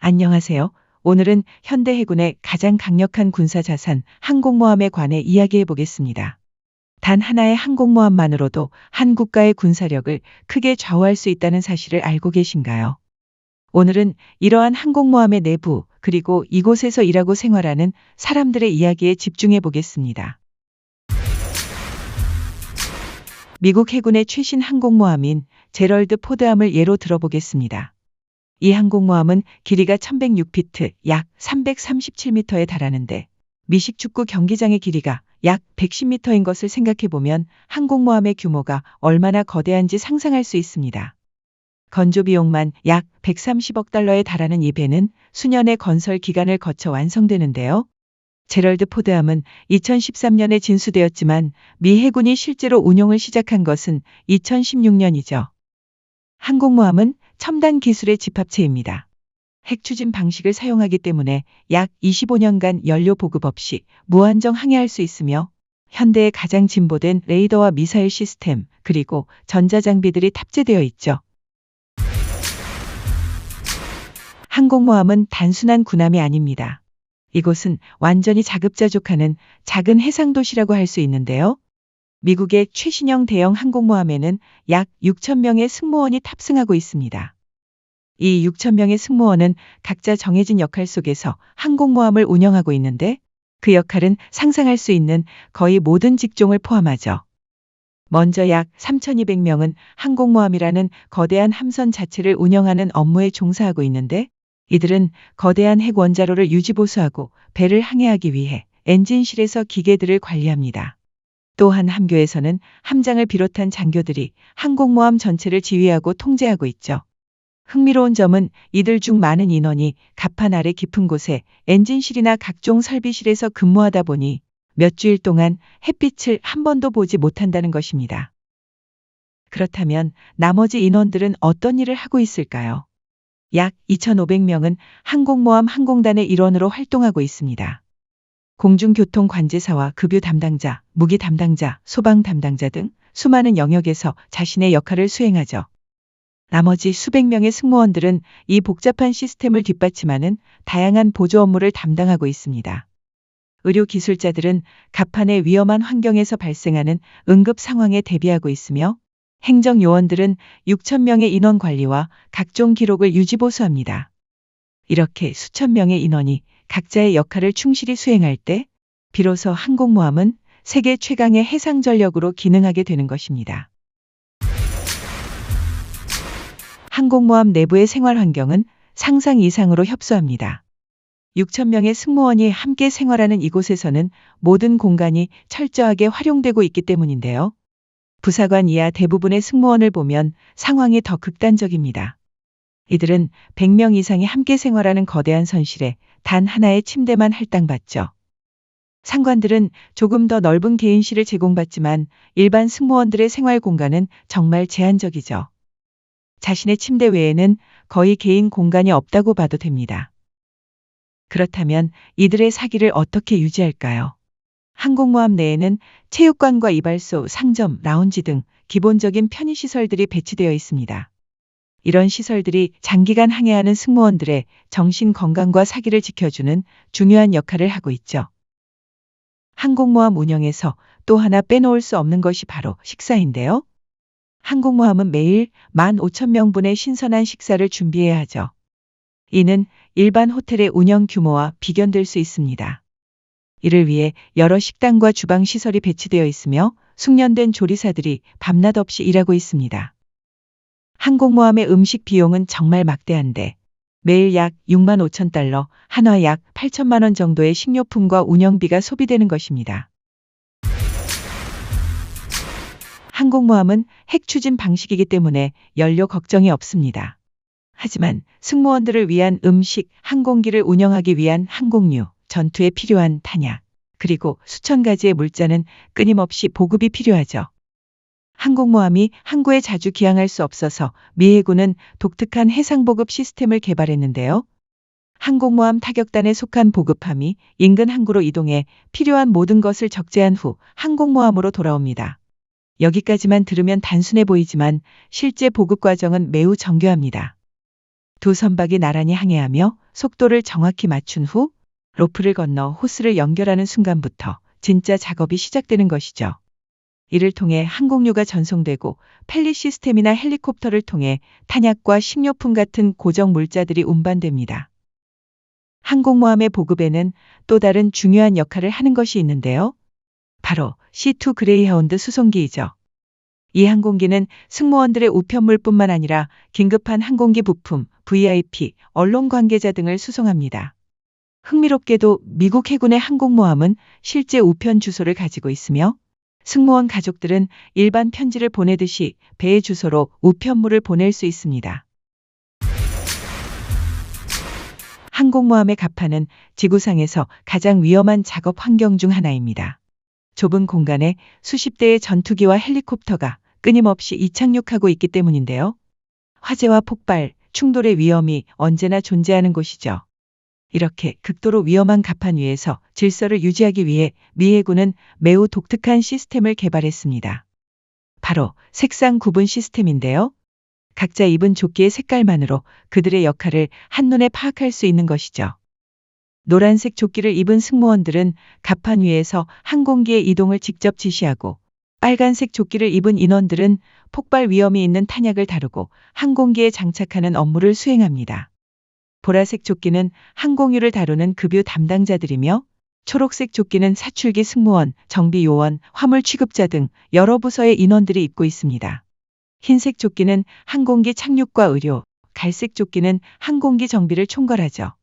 안녕하세요. 오늘은 현대 해군의 가장 강력한 군사 자산 항공모함에 관해 이야기해 보겠습니다. 단 하나의 항공모함만으로도 한 국가의 군사력을 크게 좌우할 수 있다는 사실을 알고 계신가요? 오늘은 이러한 항공모함의 내부, 그리고 이곳에서 일하고 생활하는 사람들의 이야기에 집중해 보겠습니다. 미국 해군의 최신 항공모함인 제럴드 포드함을 예로 들어보겠습니다. 이 항공모함은 길이가 1106피트, 약 337m에 달하는데 미식 축구 경기장의 길이가 약 110m인 것을 생각해보면 항공모함의 규모가 얼마나 거대한지 상상할 수 있습니다. 건조 비용만 약 130억 달러에 달하는 이 배는 수년의 건설 기간을 거쳐 완성되는데요. 제럴드 포드함은 2013년에 진수되었지만 미 해군이 실제로 운용을 시작한 것은 2016년이죠. 항공모함은 첨단 기술의 집합체입니다. 핵 추진 방식을 사용하기 때문에 약 25년간 연료 보급 없이 무한정 항해할 수 있으며 현대의 가장 진보된 레이더와 미사일 시스템 그리고 전자장비들이 탑재되어 있죠. 항공모함은 단순한 군함이 아닙니다. 이곳은 완전히 자급자족하는 작은 해상도시라고 할 수 있는데요. 미국의 최신형 대형 항공모함에는 약 6천 명의 승무원이 탑승하고 있습니다. 이 6천 명의 승무원은 각자 정해진 역할 속에서 항공모함을 운영하고 있는데 그 역할은 상상할 수 있는 거의 모든 직종을 포함하죠. 먼저 약 3,200명은 항공모함이라는 거대한 함선 자체를 운영하는 업무에 종사하고 있는데 이들은 거대한 핵 원자로를 유지보수하고 배를 항해하기 위해 엔진실에서 기계들을 관리합니다. 또한 함교에서는 함장을 비롯한 장교들이 항공모함 전체를 지휘하고 통제하고 있죠. 흥미로운 점은 이들 중 많은 인원이 갑판 아래 깊은 곳에 엔진실이나 각종 설비실에서 근무하다 보니 몇 주일 동안 햇빛을 한 번도 보지 못한다는 것입니다. 그렇다면 나머지 인원들은 어떤 일을 하고 있을까요? 약 2,500명은 항공모함 항공단의 일원으로 활동하고 있습니다. 공중교통 관제사와 급유 담당자, 무기 담당자, 소방 담당자 등 수많은 영역에서 자신의 역할을 수행하죠. 나머지 수백 명의 승무원들은 이 복잡한 시스템을 뒷받침하는 다양한 보조 업무를 담당하고 있습니다. 의료 기술자들은 갑판의 위험한 환경에서 발생하는 응급 상황에 대비하고 있으며 행정 요원들은 6천 명의 인원 관리와 각종 기록을 유지보수합니다. 이렇게 수천 명의 인원이 각자의 역할을 충실히 수행할 때 비로소 항공모함은 세계 최강의 해상 전력으로 기능하게 되는 것입니다. 항공모함 내부의 생활 환경은 상상 이상으로 협소합니다. 6천 명의 승무원이 함께 생활하는 이곳에서는 모든 공간이 철저하게 활용되고 있기 때문인데요. 부사관 이하 대부분의 승무원을 보면 상황이 더 극단적입니다. 이들은 100명 이상이 함께 생활하는 거대한 선실에 단 하나의 침대만 할당받죠. 상관들은 조금 더 넓은 개인실을 제공받지만 일반 승무원들의 생활 공간은 정말 제한적이죠. 자신의 침대 외에는 거의 개인 공간이 없다고 봐도 됩니다. 그렇다면 이들의 사기를 어떻게 유지할까요? 항공모함 내에는 체육관과 이발소, 상점, 라운지 등 기본적인 편의시설들이 배치되어 있습니다. 이런 시설들이 장기간 항해하는 승무원들의 정신 건강과 사기를 지켜주는 중요한 역할을 하고 있죠. 항공모함 운영에서 또 하나 빼놓을 수 없는 것이 바로 식사인데요. 항공모함은 매일 15,000명분의 신선한 식사를 준비해야 하죠. 이는 일반 호텔의 운영 규모와 비견될 수 있습니다. 이를 위해 여러 식당과 주방 시설이 배치되어 있으며 숙련된 조리사들이 밤낮 없이 일하고 있습니다. 항공모함의 음식 비용은 정말 막대한데 매일 약 6만 5천 달러, 한화 약 8천만 원 정도의 식료품과 운영비가 소비되는 것입니다. 항공모함은 핵 추진 방식이기 때문에 연료 걱정이 없습니다. 하지만 승무원들을 위한 음식, 항공기를 운영하기 위한 항공유, 전투에 필요한 탄약, 그리고 수천 가지의 물자는 끊임없이 보급이 필요하죠. 항공모함이 항구에 자주 기항할 수 없어서 미 해군은 독특한 해상 보급 시스템을 개발했는데요. 항공모함 타격단에 속한 보급함이 인근 항구로 이동해 필요한 모든 것을 적재한 후 항공모함으로 돌아옵니다. 여기까지만 들으면 단순해 보이지만 실제 보급 과정은 매우 정교합니다. 두 선박이 나란히 항해하며 속도를 정확히 맞춘 후 로프를 건너 호스를 연결하는 순간부터 진짜 작업이 시작되는 것이죠. 이를 통해 항공유가 전송되고 펠리 시스템이나 헬리콥터를 통해 탄약과 식료품 같은 고정 물자들이 운반됩니다. 항공모함의 보급에는 또 다른 중요한 역할을 하는 것이 있는데요. 바로 C2 그레이하운드 수송기이죠. 이 항공기는 승무원들의 우편물뿐만 아니라 긴급한 항공기 부품, VIP, 언론 관계자 등을 수송합니다. 흥미롭게도 미국 해군의 항공모함은 실제 우편 주소를 가지고 있으며 승무원 가족들은 일반 편지를 보내듯이 배의 주소로 우편물을 보낼 수 있습니다. 항공모함의 갑판은 지구상에서 가장 위험한 작업 환경 중 하나입니다. 좁은 공간에 수십 대의 전투기와 헬리콥터가 끊임없이 이착륙하고 있기 때문인데요. 화재와 폭발, 충돌의 위험이 언제나 존재하는 곳이죠. 이렇게 극도로 위험한 갑판 위에서 질서를 유지하기 위해 미 해군은 매우 독특한 시스템을 개발했습니다. 바로 색상 구분 시스템인데요. 각자 입은 조끼의 색깔만으로 그들의 역할을 한눈에 파악할 수 있는 것이죠. 노란색 조끼를 입은 승무원들은 갑판 위에서 항공기의 이동을 직접 지시하고 빨간색 조끼를 입은 인원들은 폭발 위험이 있는 탄약을 다루고 항공기에 장착하는 업무를 수행합니다. 보라색 조끼는 항공유를 다루는 급유 담당자들이며 초록색 조끼는 사출기 승무원, 정비 요원, 화물 취급자 등 여러 부서의 인원들이 입고 있습니다. 흰색 조끼는 항공기 착륙과 의료, 갈색 조끼는 항공기 정비를 총괄하죠.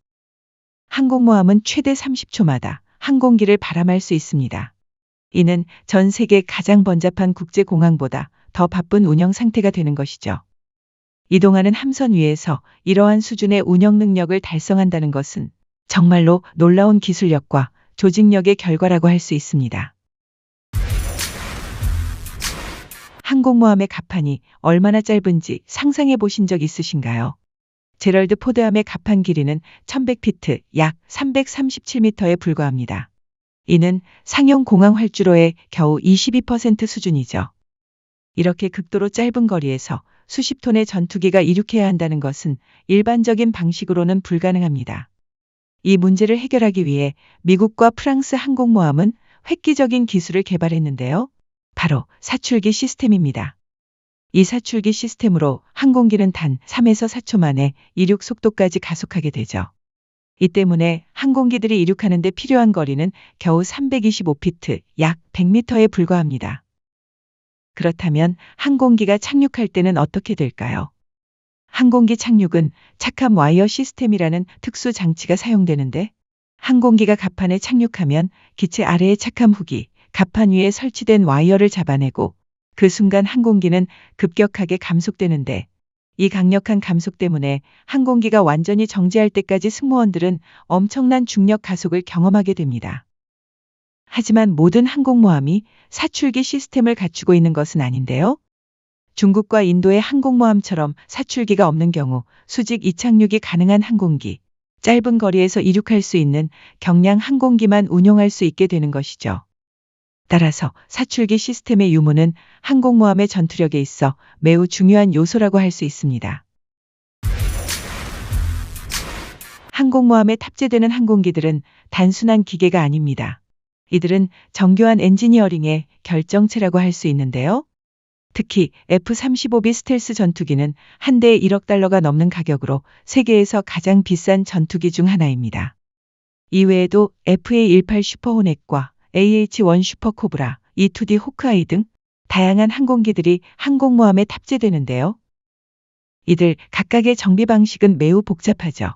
항공모함은 최대 30초마다 항공기를 바람할 수 있습니다. 이는 전 세계 가장 번잡한 국제공항보다 더 바쁜 운영 상태가 되는 것이죠. 이동하는 함선 위에서 이러한 수준의 운영 능력을 달성한다는 것은 정말로 놀라운 기술력과 조직력의 결과라고 할 수 있습니다. 항공모함의 갑판이 얼마나 짧은지 상상해 보신 적 있으신가요? 제럴드 포드함의 갑판 길이는 1100피트, 약 337m에 불과합니다. 이는 상용 공항 활주로의 겨우 22% 수준이죠. 이렇게 극도로 짧은 거리에서 수십 톤의 전투기가 이륙해야 한다는 것은 일반적인 방식으로는 불가능합니다. 이 문제를 해결하기 위해 미국과 프랑스 항공모함은 획기적인 기술을 개발했는데요. 바로 사출기 시스템입니다. 이 사출기 시스템으로 항공기는 단 3에서 4초 만에 이륙 속도까지 가속하게 되죠. 이 때문에 항공기들이 이륙하는 데 필요한 거리는 겨우 325피트, 약 100m에 불과합니다. 그렇다면 항공기가 착륙할 때는 어떻게 될까요? 항공기 착륙은 착함 와이어 시스템이라는 특수 장치가 사용되는데 항공기가 갑판에 착륙하면 기체 아래의 착함 후기, 갑판 위에 설치된 와이어를 잡아내고 그 순간 항공기는 급격하게 감속되는데 이 강력한 감속 때문에 항공기가 완전히 정지할 때까지 승무원들은 엄청난 중력 가속을 경험하게 됩니다. 하지만 모든 항공모함이 사출기 시스템을 갖추고 있는 것은 아닌데요. 중국과 인도의 항공모함처럼 사출기가 없는 경우 수직 이착륙이 가능한 항공기, 짧은 거리에서 이륙할 수 있는 경량 항공기만 운용할 수 있게 되는 것이죠. 따라서 사출기 시스템의 유무는 항공모함의 전투력에 있어 매우 중요한 요소라고 할 수 있습니다. 항공모함에 탑재되는 항공기들은 단순한 기계가 아닙니다. 이들은 정교한 엔지니어링의 결정체라고 할 수 있는데요. 특히 F-35B 스텔스 전투기는 한 대에 1억 달러가 넘는 가격으로 세계에서 가장 비싼 전투기 중 하나입니다. 이외에도 FA-18 슈퍼호넷과 AH-1 슈퍼코브라, E-2D 호크아이 등 다양한 항공기들이 항공모함에 탑재되는데요. 이들 각각의 정비 방식은 매우 복잡하죠.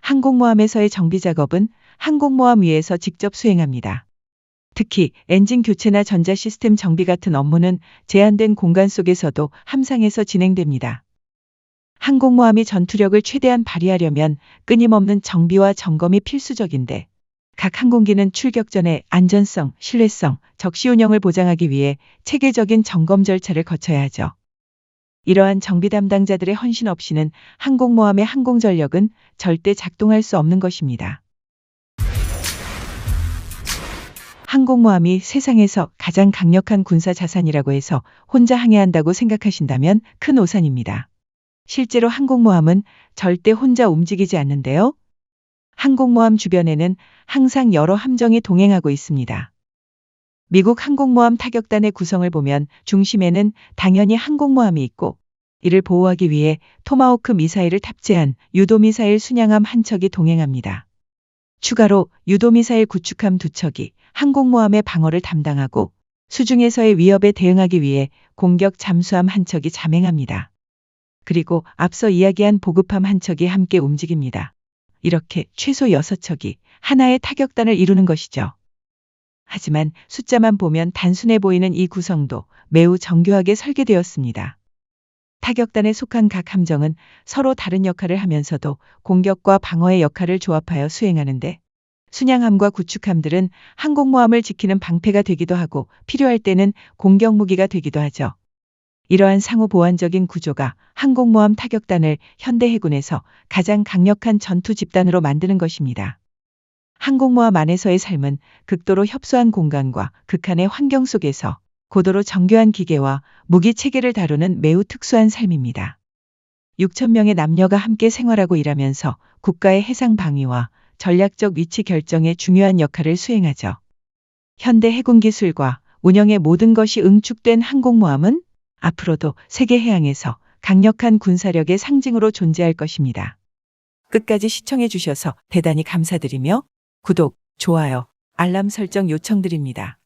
항공모함에서의 정비 작업은 항공모함 위에서 직접 수행합니다. 특히 엔진 교체나 전자 시스템 정비 같은 업무는 제한된 공간 속에서도 함상에서 진행됩니다. 항공모함이 전투력을 최대한 발휘하려면 끊임없는 정비와 점검이 필수적인데 각 항공기는 출격 전에 안전성, 신뢰성, 적시 운영을 보장하기 위해 체계적인 점검 절차를 거쳐야 하죠. 이러한 정비 담당자들의 헌신 없이는 항공모함의 항공전력은 절대 작동할 수 없는 것입니다. 항공모함이 세상에서 가장 강력한 군사 자산이라고 해서 혼자 항해한다고 생각하신다면 큰 오산입니다. 실제로 항공모함은 절대 혼자 움직이지 않는데요. 항공모함 주변에는 항상 여러 함정이 동행하고 있습니다. 미국 항공모함 타격단의 구성을 보면 중심에는 당연히 항공모함이 있고 이를 보호하기 위해 토마호크 미사일을 탑재한 유도미사일 순양함 한 척이 동행합니다. 추가로 유도미사일 구축함 두 척이 항공모함의 방어를 담당하고 수중에서의 위협에 대응하기 위해 공격 잠수함 한 척이 잠행합니다. 그리고 앞서 이야기한 보급함 한 척이 함께 움직입니다. 이렇게 최소 6척이 하나의 타격단을 이루는 것이죠. 하지만 숫자만 보면 단순해 보이는 이 구성도 매우 정교하게 설계되었습니다. 타격단에 속한 각 함정은 서로 다른 역할을 하면서도 공격과 방어의 역할을 조합하여 수행하는데 순양함과 구축함들은 항공모함을 지키는 방패가 되기도 하고 필요할 때는 공격 무기가 되기도 하죠. 이러한 상호 보완적인 구조가 항공모함 타격단을 현대 해군에서 가장 강력한 전투 집단으로 만드는 것입니다. 항공모함 안에서의 삶은 극도로 협소한 공간과 극한의 환경 속에서 고도로 정교한 기계와 무기 체계를 다루는 매우 특수한 삶입니다. 6천 명의 남녀가 함께 생활하고 일하면서 국가의 해상 방위와 전략적 위치 결정에 중요한 역할을 수행하죠. 현대 해군 기술과 운영의 모든 것이 응축된 항공모함은 앞으로도 세계 해양에서 강력한 군사력의 상징으로 존재할 것입니다. 끝까지 시청해 주셔서 대단히 감사드리며 구독, 좋아요, 알람 설정 요청드립니다.